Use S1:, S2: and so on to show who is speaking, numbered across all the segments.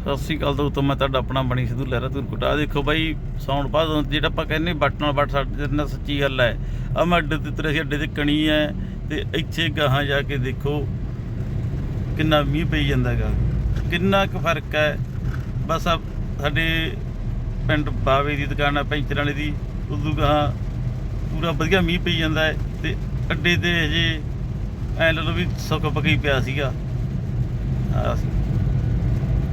S1: ਸਤਿ ਸ੍ਰੀ ਅਕਾਲ ਦੋਸਤੋ ਮੈਂ ਤੁਹਾਡਾ ਆਪਣਾ ਬਣੀ ਸਿੱਧੂ ਲਹਿਰਾ ਤੁਰਕੁਟ ਕੁਟਾ। ਦੇਖੋ ਬਾਈ ਸਾਊਂਡ ਬਾਅਦ ਜਿਹੜਾ ਆਪਾਂ ਕਹਿੰਦੇ ਬੱਟ ਨਾਲ ਬੱਟ ਸਾਡੇ ਨਾਲ ਸੱਚੀ ਗੱਲ ਹੈ। ਆ ਮੈਂ ਅੱਡੇ ਤੇ ਤੁਰਿਆ ਸੀ, ਅੱਡੇ ਤੇ ਕਣੀ ਹੈ ਤੇ ਇੱਥੇ ਗਾਹਾਂ ਜਾ ਕੇ ਦੇਖੋ ਕਿੰਨਾ ਮੀਂਹ ਪਈ ਜਾਂਦਾ ਹੈਗਾ ਕਿੰਨਾ ਕੁ ਫ਼ਰਕ ਹੈ। ਬਸ ਆ ਸਾਡੇ ਪਿੰਡ ਬਾਵੇ ਦੀ ਦੁਕਾਨ ਹੈ ਪੈਂਚਰ ਵਾਲੇ ਦੀ, ਉਦੋਂ ਗਾਹਾਂ ਪੂਰਾ ਵਧੀਆ ਮੀਂਹ ਪਈ ਜਾਂਦਾ ਹੈ ਤੇ ਅੱਡੇ ਤੇ ਹਜੇ ਐ ਲਾ ਲਓ ਵੀ ਸੁੱਕ ਪਕੀ ਪਿਆ ਸੀਗਾ। ਆਹ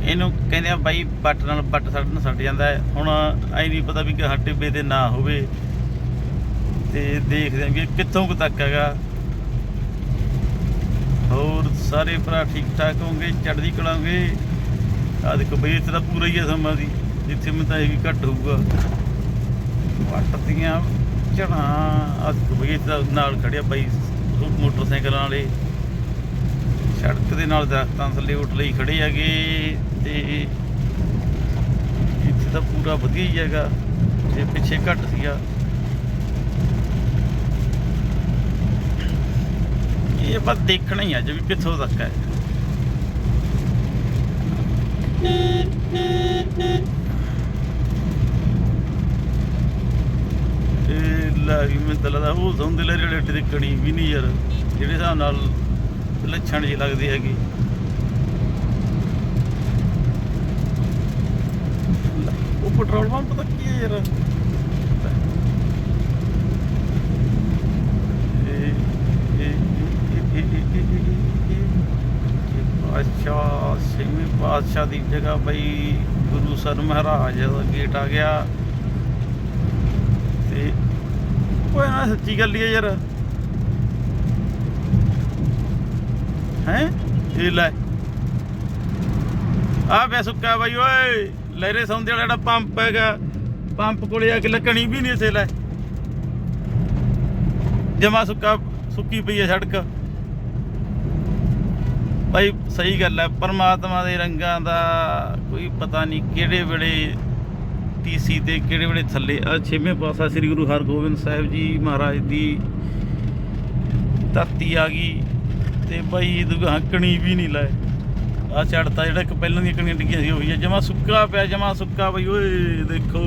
S1: ਇਹਨੂੰ ਕਹਿੰਦੇ ਆ ਬਾਈ ਬੱਟ ਨਾਲ ਬੱਟ ਸੜ ਨਾਲ ਸੜ ਜਾਂਦਾ ਹੈ। ਹੁਣ ਐ ਨਹੀਂ ਪਤਾ ਵੀ ਕਿ ਟਿੱਬੇ ਤੇ ਨਾ ਹੋਵੇ। ਤੇ ਦੇਖਦੇ ਆਂ ਵੀ ਕਿੱਥੋਂ ਕੁ ਤੱਕ ਹੈਗਾ। ਹੋਰ ਸਾਰੇ ਭਰਾ ਠੀਕ ਠਾਕ ਹੋਗੇ ਚੜ੍ਹਦੀ ਕਲਾਂਗੇ ਹੋਣਗੇ। ਆ ਦੇਖੋ ਬਈ, ਇੱਥੇ ਤਾਂ ਪੂਰਾ ਹੀ ਹੈ ਸਮਾਂ ਦੀ, ਜਿੱਥੇ ਮੈਂ ਤਾਂ ਇਹ ਵੀ ਘੱਟ ਹੋਊਗਾ। ਵੱਟ ਦੀਆਂ ਝੜਾਂ ਆ ਦੇਖੋ ਬਈ, ਇੱਥੇ ਤਾਂ ਨਾਲ ਖੜਿਆ ਬਾਈ ਉਹ ਮੋਟਰਸਾਈਕਲਾਂ ਵਾਲੇ। ਸੜਕ ਦੇ ਨਾਲ ਦਰਖਤਾਂ ਥੱਲੇ ਉੱਠ ਲਈ ਖੜੇ ਹੈਗੇ। ਤਾਂ ਪੂਰਾ ਵਧੀਆ ਹੀ ਹੈਗਾ, ਤੇ ਪਿੱਛੇ ਘੱਟ ਸੀਗਾ। ਇਹ ਆਪਾਂ ਦੇਖਣਾ ਹੀ ਅੱਜ ਵੀ ਕਿੱਥੋਂ ਤੱਕ ਹੈ। ਇਹ ਲਾ ਮੈਂ ਤਾਂ ਲੱਗਦਾ ਉਹ ਸੌਂਦੇ ਲੈ ਜਿਹੜੇ ਅੱਡੇ ਕਣੀ ਵੀ ਨਹੀਂ ਯਾਰ, ਜਿਹੜੇ ਹਿਸਾਬ ਨਾਲ ਲੱਛਣ ਜਿਹੇ ਲੱਗਦੀ ਹੈਗੀ ਉਹ ਪੈਟਰੋਲ ਪੰਪ ਪਤਾ ਕੀ ਹੈ ਯਾਰ। ਇਹ ਇਹ ਪਾਤਸ਼ਾਹ ਦੀ ਜਗ੍ਹਾ ਬਈ ਗੁਰੂ ਸਰ ਮਹਾਰਾਜ ਦਾ ਗੇਟ ਆ ਗਿਆ। ਤੇ ਓਏ ਨਾ ਸੱਚੀ ਗੱਲ ਹੀ ਹੈ ਯਾਰ। ਹੈ? ਇਹ ਲੈ। ਆ ਪਿਆ ਸੁੱਕਾ ਬਾਈ, ਓਏ। ਲਹਿਰੇ ਸੌਂਦੇ ਵਾਲਾ ਜਿਹੜਾ ਪੰਪ ਹੈਗਾ, ਪੰਪ ਕੋਲੇ ਆ ਕੇ ਲੱਗਣੀ ਵੀ ਨਹੀਂ ਇਸੇ ਜਮਾ ਸੁੱਕਾ, ਸੁੱਕੀ ਪਈ ਹੈ ਸੜਕ। ਭਾਈ, ਸਹੀ ਗੱਲ ਹੈ ਪਰਮਾਤਮਾ ਦੇ ਰੰਗਾਂ ਦਾ ਕੋਈ ਪਤਾ ਨਹੀਂ ਕਿਹੜੇ ਵੇਲੇ ਟੀਸੀ ਤੇ ਕਿਹੜੇ ਵੇਲੇ ਥੱਲੇ। ਆ ਛੇਵੇਂ ਪਾਸਾ ਸ੍ਰੀ ਗੁਰੂ ਹਰਗੋਬਿੰਦ ਸਾਹਿਬ ਜੀ ਮਹਾਰਾਜ ਦੀ ਧਰਤੀ ਆ ਗਈ ਤੇ ਬਾਈ ਦੁਗਾ ਕਣੀ ਵੀ ਨਹੀਂ ਲਾਏ। ਆ ਚੜਤਾ ਜਿਹੜਾ ਇੱਕ ਪਹਿਲਾਂ ਦੀਆਂ ਕਣੀਆਂ ਡਿੱਗੀਆਂ ਸੀ, ਉਹੀ ਹੈ ਜਮਾ ਸੁੱਕਾ ਪਿਆ, ਜਮਾ ਸੁੱਕਾ ਬਈ, ਓਏ ਦੇਖੋ।